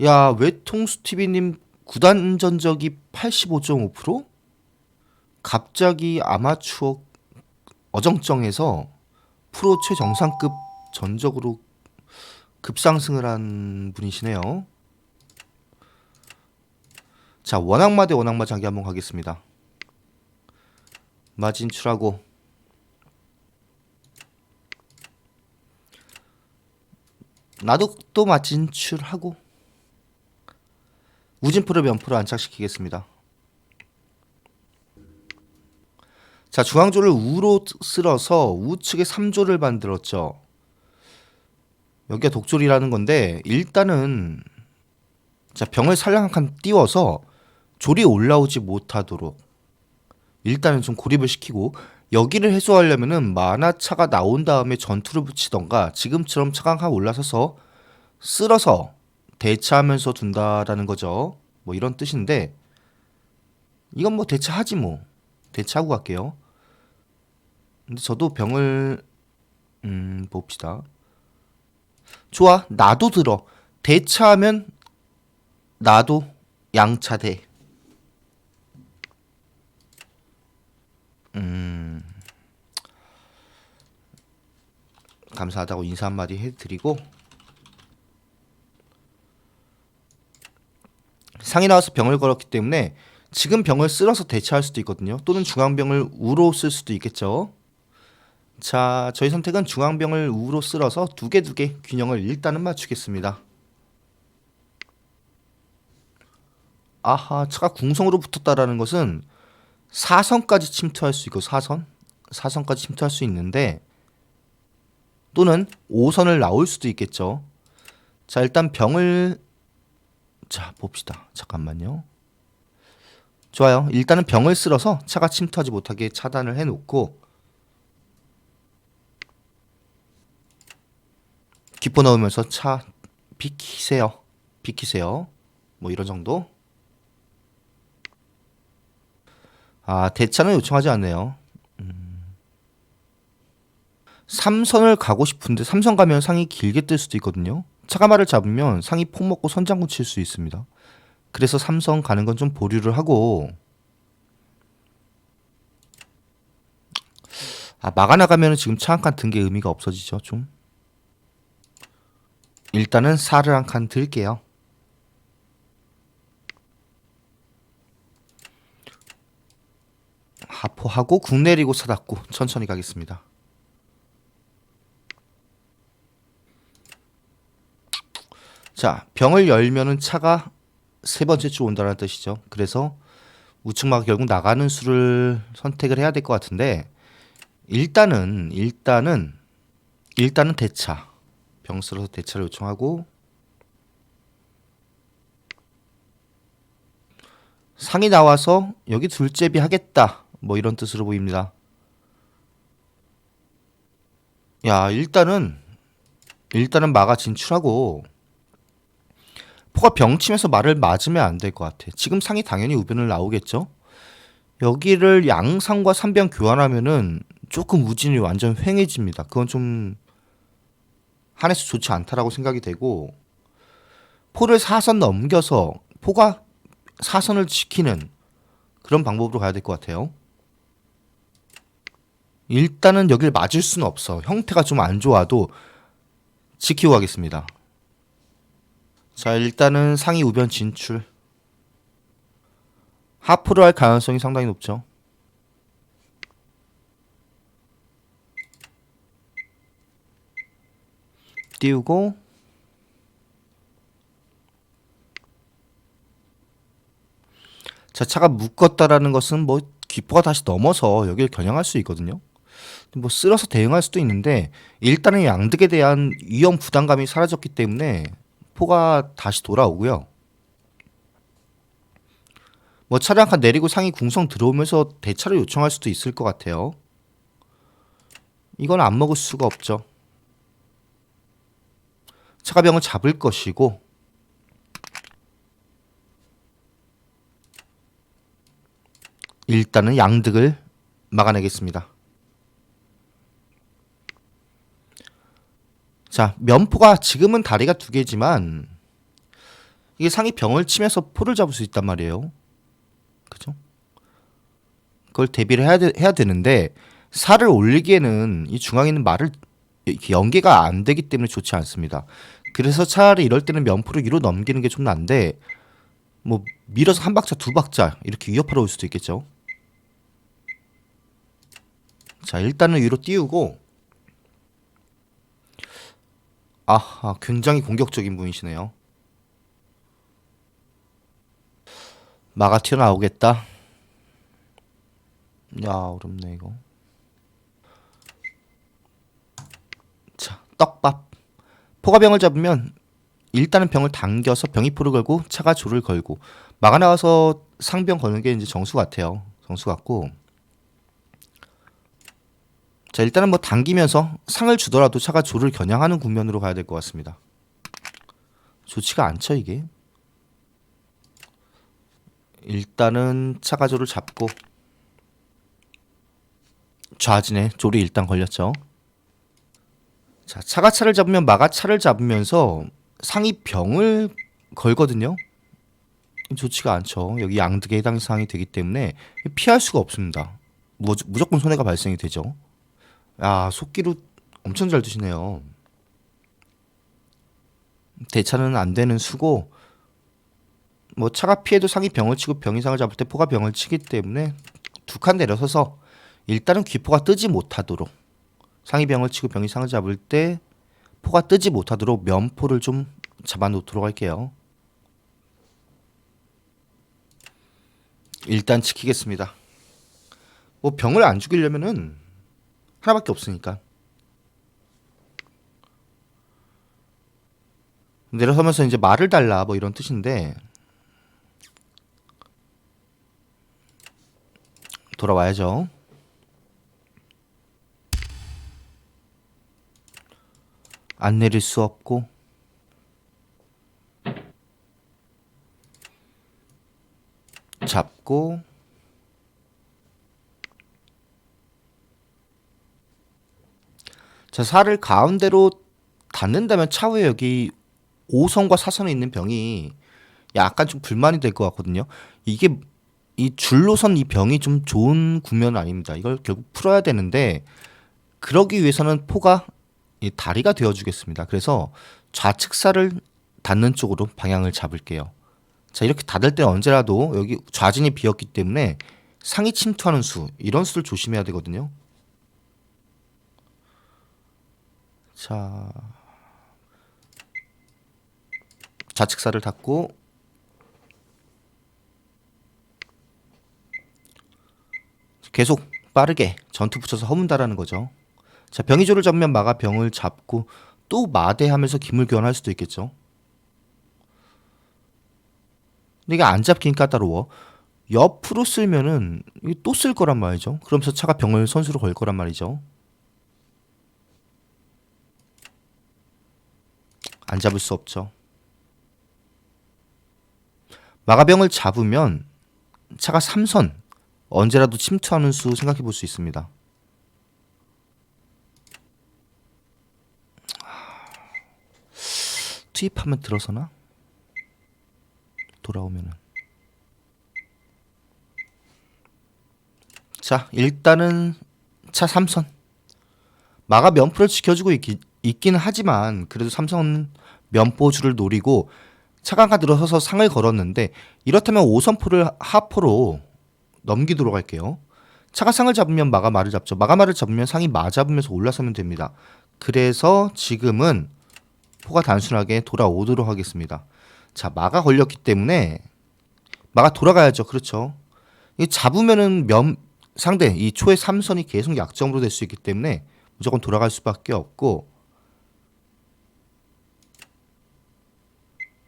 야, 외통수TV님 구단 전적이 85.5%? 갑자기 아마추어 어정쩡해서 프로 최정상급 전적으로 급상승을 한 분이시네요. 자, 원악마 대 원악마 장기 한번 가겠습니다. 마진출하고 나도 또 마진출하고 우진프로 면프로 안착시키겠습니다. 자, 중앙조를 우로 쓸어서 우측에 3조를 만들었죠. 여기가 독졸이라는 건데 일단은 자, 병을 살랑 한 칸 띄워서 졸이 올라오지 못하도록 일단은 좀 고립을 시키고 여기를 해소하려면은 만화차가 나온 다음에 전투를 붙이던가 지금처럼 차강하 올라서서 쓸어서 대차하면서 둔다라는 거죠. 뭐 이런 뜻인데 이건 뭐 대차하지 뭐 대차하고 갈게요. 근데 저도 병을 음 봅시다. 좋아 나도 들어 대차하면 나도 양차대. 음 감사하다고 인사 한마디 해드리고 상이 나와서 병을 걸었기 때문에 지금 병을 쓸어서 대체할 수도 있거든요. 또는 중앙병을 우로 쓸 수도 있겠죠. 자, 저희 선택은 중앙병을 우로 쓸어서 두 개 두 개 균형을 일단은 맞추겠습니다. 아하, 차가 궁성으로 붙었다라는 것은 사선까지 침투할 수 있고 사선, 사선까지 침투할 수 있는데 또는 5선을 나올 수도 있겠죠. 자, 일단 병을 자, 봅시다. 잠깐만요. 좋아요. 일단은 병을 쓸어서 차가 침투하지 못하게 차단을 해 놓고 기포 넣으면서 차 비키세요. 비키세요. 뭐 이런 정도. 아, 대차는 요청하지 않네요. 음. 3선을 가고 싶은데 3선 가면 상이 길게 뜰 수도 있거든요. 차가마를 잡으면 상이 폭 먹고 선장군 칠 수 있습니다. 그래서 3선 가는 건 좀 보류를 하고 아, 막아 나가면 지금 차 한 칸 든 게 의미가 없어지죠, 좀. 일단은 살을 한칸 들게요. 하포하고 궁 내리고 사닫고 천천히 가겠습니다. 자, 병을 열면은 차가 세 번째 줄 온다는 뜻이죠. 그래서 우측마가 결국 나가는 수를 선택을 해야 될 것 같은데 일단은 일단은 일단은 대차 병 쓸어서 대차를 요청하고 상이 나와서 여기 둘째비 하겠다 뭐 이런 뜻으로 보입니다. 야 일단은 일단은 마가 진출하고 포가 병침에서 말을 맞으면 안 될 것 같아. 지금 상이 당연히 우변을 나오겠죠. 여기를 양상과 삼변 교환하면은 조금 우진이 완전 횡해집니다. 그건 좀 한해서 좋지 않다라고 생각이 되고 포를 사선 넘겨서 포가 사선을 지키는 그런 방법으로 가야 될 것 같아요. 일단은 여길 맞을 수는 없어. 형태가 좀 안 좋아도 지키고 가겠습니다. 자, 일단은 상위 우변 진출. 하프로 할 가능성이 상당히 높죠. 띄우고 자, 차가 묶었다라는 것은 뭐 기포가 다시 넘어서 여기를 겨냥할 수 있거든요. 뭐 쓸어서 대응할 수도 있는데 일단은 양득에 대한 위험 부담감이 사라졌기 때문에 포가 다시 돌아오고요. 뭐 차량 한칸 내리고 상이 궁성 들어오면서 대차를 요청할 수도 있을 것 같아요. 이건 안 먹을 수가 없죠. 차가병을 잡을 것이고 일단은 양득을 막아내겠습니다. 자, 면포가 지금은 다리가 두 개지만 이게 상이 병을 치면서 포를 잡을 수 있단 말이에요. 그죠? 그걸 대비를 해야, 되, 해야 되는데 살을 올리기에는 이 중앙에 있는 말을 연계가 안 되기 때문에 좋지 않습니다. 그래서 차라리 이럴 때는 면포를 위로 넘기는 게 좀 난데 뭐 밀어서 한 박자 두 박자 이렇게 위협하러 올 수도 있겠죠. 자 일단은 위로 띄우고 아하 굉장히 공격적인 분이시네요. 마가 튀어나오겠다. 야 어렵네 이거. 자 떡밥. 포가병을 잡으면 일단은 병을 당겨서 병이 포를 걸고 차가 조를 걸고 마가 나와서 상병 거는 게 이제 정수 같아요. 정수 같고. 자 일단은 뭐 당기면서 상을 주더라도 차가 조를 겨냥하는 국면으로 가야 될 것 같습니다. 좋지가 않죠 이게. 일단은 차가 조를 잡고 좌진에 조리 일단 걸렸죠. 자 차가 차를 잡으면 마가 차를 잡으면서 상이 병을 걸거든요. 좋지가 않죠. 여기 양득에 해당 사항이 되기 때문에 피할 수가 없습니다. 무, 무조건 손해가 발생이 되죠. 야, 속기로 엄청 잘 드시네요. 대차는 안 되는 수고 뭐 차가 피해도 상이 병을 치고 병 이 상을 잡을 때 포가 병을 치기 때문에 두 칸 내려서서 일단은 귀포가 뜨지 못하도록 상이 병을 치고 병이 상을 잡을 때 포가 뜨지 못하도록 면포를 좀 잡아 놓도록 할게요. 일단 지키겠습니다. 뭐 병을 안 죽이려면은 하나밖에 없으니까. 내려서면서 이제 말을 달라 뭐 이런 뜻인데 돌아와야죠. 안 내릴 수 없고 잡고 자 살을 가운데로 닿는다면 차후에 여기 5선과 4선에 있는 병이 약간 좀 불만이 될 것 같거든요. 이게 이 줄로선 이 병이 좀 좋은 국면은 아닙니다. 이걸 결국 풀어야 되는데 그러기 위해서는 포가 이 다리가 되어주겠습니다. 그래서 좌측살을 닿는 쪽으로 방향을 잡을게요. 자 이렇게 닫을 때 언제라도 여기 좌진이 비었기 때문에 상이 침투하는 수 이런 수를 조심해야 되거든요. 자 좌측살을 닫고 계속 빠르게 전투 붙여서 허문다라는 거죠. 자 병이조를 잡으면 마가 병을 잡고 또 마대하면서 기물 교환할 수도 있겠죠. 근데 이게 안 잡긴 까다로워. 옆으로 쓸면은 또 쓸 거란 말이죠. 그러면서 차가 병을 선수로 걸 거란 말이죠. 안 잡을 수 없죠. 마가병을 잡으면 차가 3선 언제라도 침투하는 수 생각해 볼 수 있습니다. 투입하면 들어서나? 돌아오면은 자 일단은 차 3선 마가 면포를 지켜주고 있기, 있기는 하지만 그래도 삼성 면포주를 노리고 차가가 들어서서 상을 걸었는데 이렇다면 5선포를 하포로 넘기도록 할게요. 차가 상을 잡으면 마가 말을 잡죠. 마가 말을 잡으면 상이 마 잡으면서 올라서면 됩니다. 그래서 지금은 포가 단순하게 돌아오도록 하겠습니다. 자, 마가 걸렸기 때문에 마가 돌아가야죠. 그렇죠. 이 잡으면은 면 상대 이 초의 삼선이 계속 약점으로 될 수 있기 때문에 무조건 돌아갈 수밖에 없고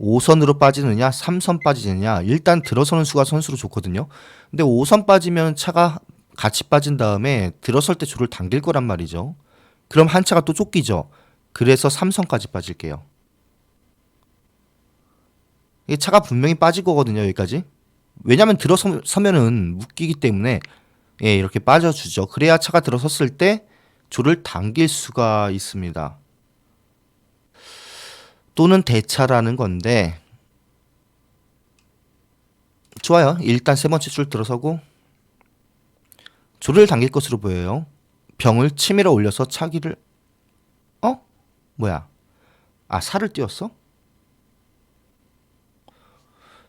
5선으로 빠지느냐, 3선 빠지느냐. 일단 들어서는 수가 선수로 좋거든요. 근데 5선 빠지면 차가 같이 빠진 다음에 들어설 때 줄을 당길 거란 말이죠. 그럼 한 차가 또 쫓기죠. 그래서 3선까지 빠질게요. 이 차가 분명히 빠질 거거든요, 여기까지. 왜냐면 들어서면은 묶이기 때문에 예, 이렇게 빠져주죠. 그래야 차가 들어섰을 때 줄을 당길 수가 있습니다. 또는 대차라는 건데 좋아요. 일단 세 번째 줄 들어서고 조를 당길 것으로 보여요. 병을 치밀어 올려서 차기를 어? 뭐야? 아 살을 띄웠어?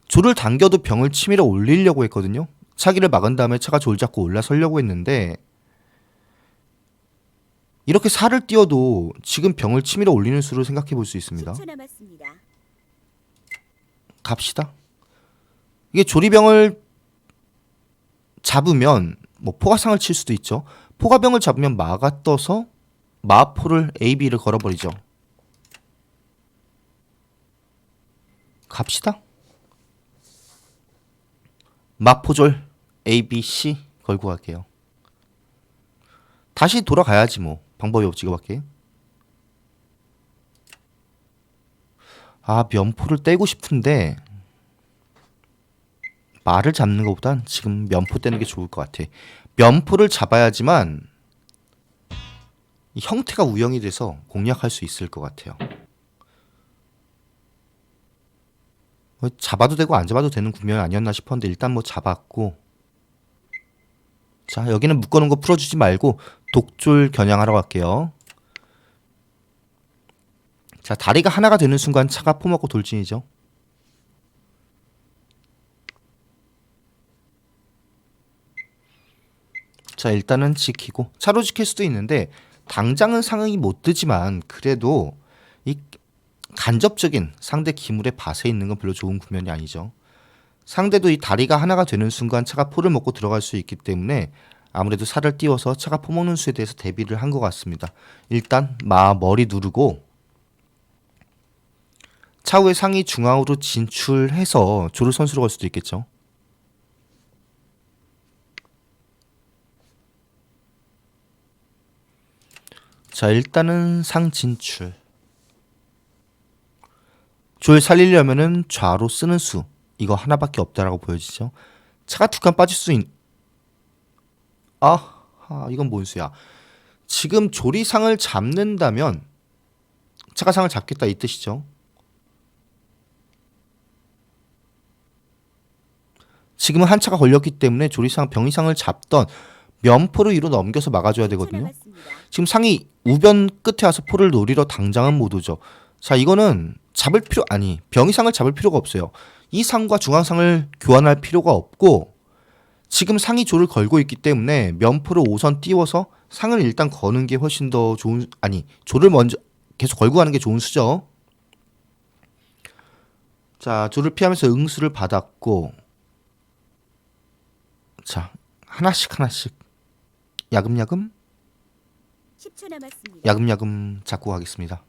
조를 당겨도 병을 치밀어 올리려고 했거든요. 차기를 막은 다음에 차가 졸 잡고 올라서려고 했는데 이렇게 살을 띄워도 지금 병을 치밀어 올리는 수를 생각해 볼 수 있습니다. 10초 남았습니다. 갑시다. 이게 조리병을 잡으면 뭐 포가상을 칠 수도 있죠. 포가병을 잡으면 마가 떠서 마포를 A, B를 걸어버리죠. 갑시다. 마포졸 A, B, C 걸고 갈게요. 다시 돌아가야지 뭐 방법이 없지 이거밖에. 아 면포를 떼고 싶은데 말을 잡는 것보단 지금 면포 떼는 게 좋을 것 같아. 면포를 잡아야지만 이 형태가 우영이 돼서 공략할 수 있을 것 같아요. 뭐 잡아도 되고 안 잡아도 되는 국면 아니었나 싶었는데 일단 뭐 잡았고 자 여기는 묶어놓은 거 풀어주지 말고 독졸 겨냥하러 갈게요. 자 다리가 하나가 되는 순간 차가 포먹고 돌진이죠. 자 일단은 지키고 차로 지킬 수도 있는데 당장은 상응이 못 뜨지만 그래도 이 간접적인 상대 기물의 밭에 있는 건 별로 좋은 국면이 아니죠. 상대도 이 다리가 하나가 되는 순간 차가 포를 먹고 들어갈 수 있기 때문에 아무래도 살을 띄워서 차가 포먹는 수에 대해서 대비를 한 것 같습니다. 일단 마 머리 누르고 차후에 상이 중앙으로 진출해서 조를 선수로 갈 수도 있겠죠. 자 일단은 상 진출 조를 살리려면은 좌로 쓰는 수 이거 하나밖에 없다라고 보여지죠 차가 두 칸 빠질 수 있... 아, 아 이건 뭔 수야 지금 조리상을 잡는다면 차가 상을 잡겠다 이 뜻이죠 지금은 한 차가 걸렸기 때문에 조리상 병이상을 잡던 면포로 위로 넘겨서 막아줘야 10초 되거든요. 지금 상이 우변 끝에 와서 포를 노리러 당장은 못 오죠. 자, 이거는 잡을 필요 아니 병이상을 잡을 필요가 없어요. 이 상과 중앙상을 교환할 필요가 없고 지금 상이 조를 걸고 있기 때문에 면포를 5선 띄워서 상을 일단 거는 게 훨씬 더 좋은 아니 조를 먼저 계속 걸고 가는 게 좋은 수죠. 자, 조를 피하면서 응수를 받았고 자, 하나씩 하나씩 야금야금 10초 남았습니다. 야금야금 잡고 가겠습니다.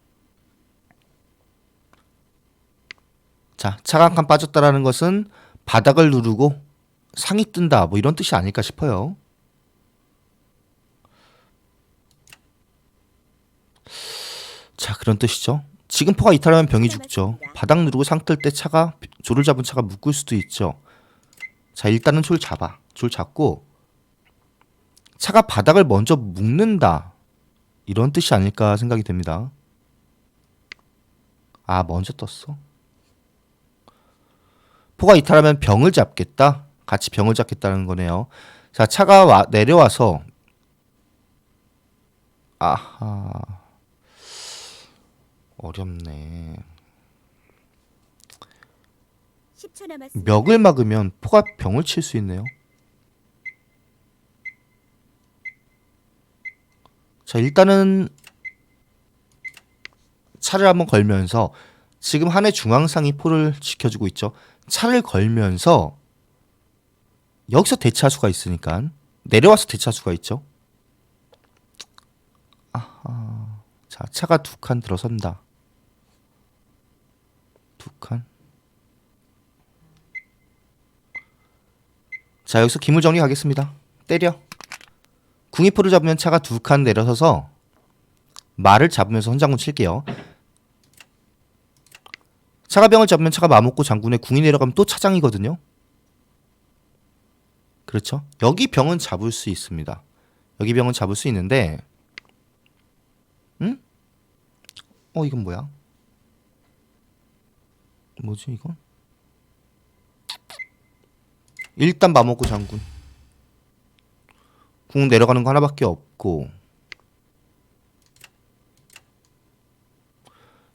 자, 차가 한 칸 빠졌다라는 것은 바닥을 누르고 상이 뜬다 뭐 이런 뜻이 아닐까 싶어요. 자, 그런 뜻이죠. 지금 포가 이탈하면 병이 죽죠. 바닥 누르고 상 뜰 때 차가 조를 잡은 차가 묶을 수도 있죠. 자, 일단은 줄 잡아. 줄 잡고 차가 바닥을 먼저 묶는다. 이런 뜻이 아닐까 생각이 됩니다. 아, 먼저 떴어. 포가 이탈하면 병을 잡겠다. 같이 병을 잡겠다는 거네요. 자, 차가 와, 내려와서 아하. 어렵네. 10초 남았습니다. 멱을 막으면 포가 병을 칠 수 있네요. 자, 일단은 차를 한번 걸면서 지금 한해 중앙상이 포를 지켜주고 있죠. 차를 걸면서 여기서 대차수가 있으니까 내려와서 대차수가 있죠. 아하. 자, 차가 두 칸 들어선다. 두 칸. 자 여기서 기물 정리 가겠습니다. 때려. 궁이포를 잡으면 차가 두 칸 내려서서 말을 잡으면서 헌장군 칠게요. 차가 병을 잡으면 차가 마먹고 장군의 궁이 내려가면 또 차장이거든요. 그렇죠? 여기 병은 잡을 수 있습니다. 여기 병은 잡을 수 있는데, 응? 어 이건 뭐야? 뭐지 이건? 일단 마먹고 장군. 궁 내려가는 거 하나밖에 없고.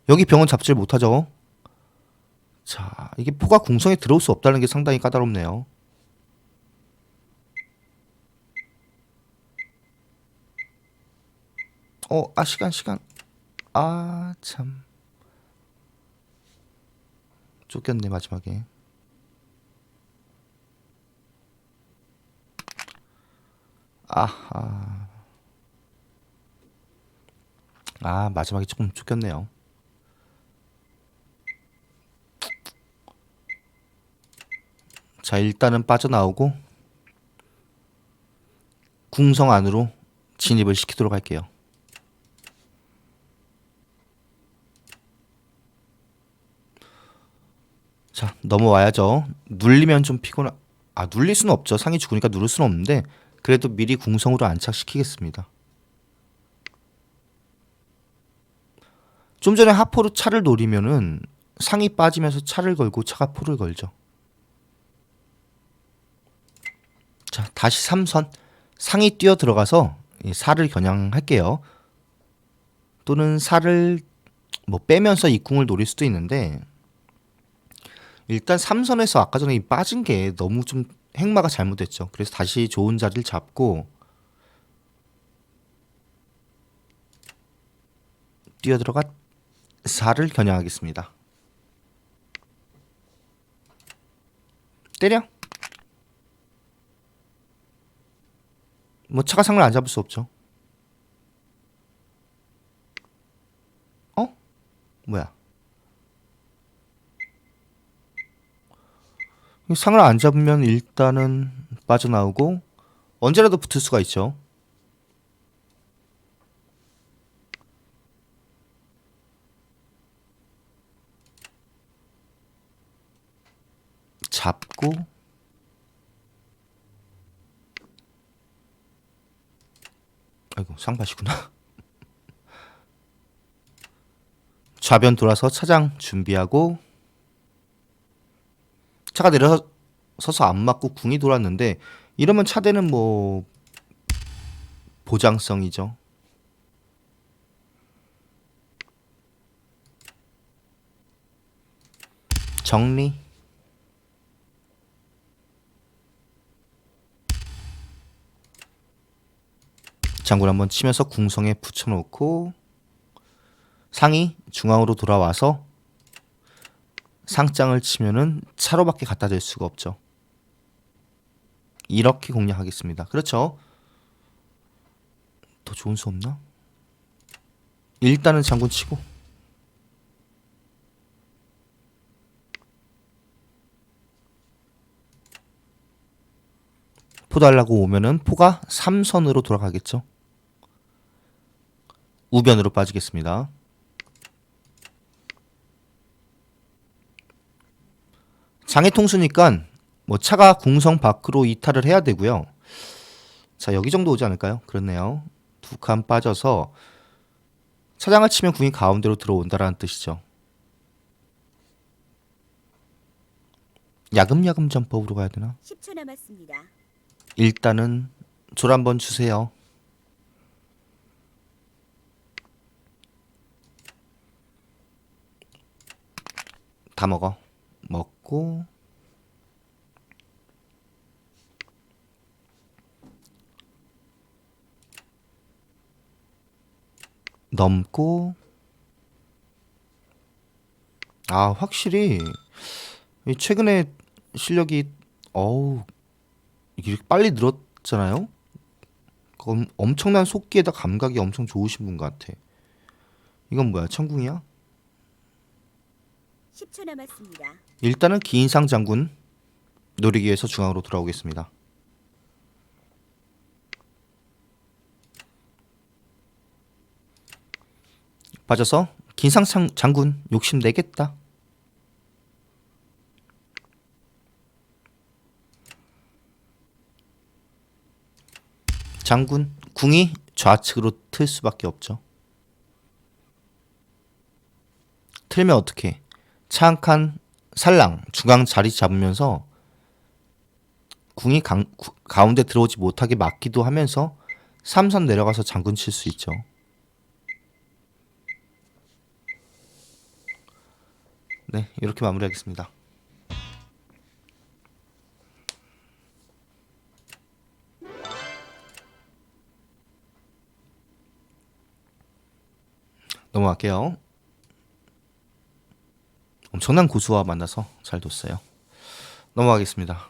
여기 병은 잡질 못하죠. 자, 이게 포가 궁성에 들어올 수 없다는 게 상당히 까다롭네요. 어, 아 시간 시간. 아 참. 쫓겼네 마지막에. 아하. 아 마지막에 조금 쫓겼네요. 자 일단은 빠져나오고 궁성 안으로 진입을 시키도록 할게요. 자 넘어와야죠. 눌리면 좀 피곤하. 아 눌릴 수는 없죠. 상이 죽으니까 누를 수는 없는데 그래도 미리 궁성으로 안착시키겠습니다. 좀 전에 하포로 차를 노리면은 상이 빠지면서 차를 걸고 차가 포를 걸죠. 자 다시 삼선 상이 뛰어 들어가서 이 살을 겨냥할게요. 또는 살을 뭐 빼면서 이 궁을 노릴 수도 있는데 일단 삼선에서 아까 전에 이 빠진 게 너무 좀 행마가 잘못됐죠. 그래서 다시 좋은 자리를 잡고 뛰어 들어가 살을 겨냥하겠습니다. 때려. 뭐 차가 상을 안 잡을 수 없죠. 어? 뭐야? 이 상을 안 잡으면 일단은 빠져나오고 언제라도 붙을 수가 있죠. 잡고 아이고 상밭이구나. 좌변 돌아서 차장 준비하고 차가 내려서서 안 맞고 궁이 돌았는데 이러면 차대는 뭐 보장성이죠. 정리. 장군 한번 치면서 궁성에 붙여놓고 상이 중앙으로 돌아와서 상장을 치면은 차로밖에 갖다 댈 수가 없죠. 이렇게 공략하겠습니다. 그렇죠. 더 좋은 수 없나? 일단은 장군 치고 포 달라고 오면은 포가 3선으로 돌아가겠죠. 우변으로 빠지겠습니다. 장애 통수니까 뭐 차가 궁성 밖으로 이탈을 해야 되고요. 자 여기 정도 오지 않을까요? 그렇네요. 두 칸 빠져서 차장을 치면 궁이 가운데로 들어온다라는 뜻이죠. 야금야금 전법으로 가야 되나? 10초 남았습니다. 일단은 졸 한번 주세요. 다 먹어. 먹고 넘고 아 확실히 이 최근에 실력이 어우 이렇게 빨리 늘었잖아요. 엄청난 속기에다 감각이 엄청 좋으신 분 같아. 이건 뭐야? 천궁이야? 10초 남았습니다. 일단은 기인상 장군 노리기 위해서 중앙으로 돌아오겠습니다. 빠져서 긴상 장- 장군 욕심 내겠다. 장군 궁이 좌측으로 틀 수밖에 없죠. 틀면 어떻게? 차한칸 살랑 중앙 자리 잡으면서 궁이 강, 구- 가운데 들어오지 못하게 막기도 하면서 삼선 내려가서 장군 칠 수 있죠. 네, 이렇게 마무리하겠습니다. 넘어갈게요. 엄청난 고수와 만나서 잘 뒀어요. 넘어가겠습니다.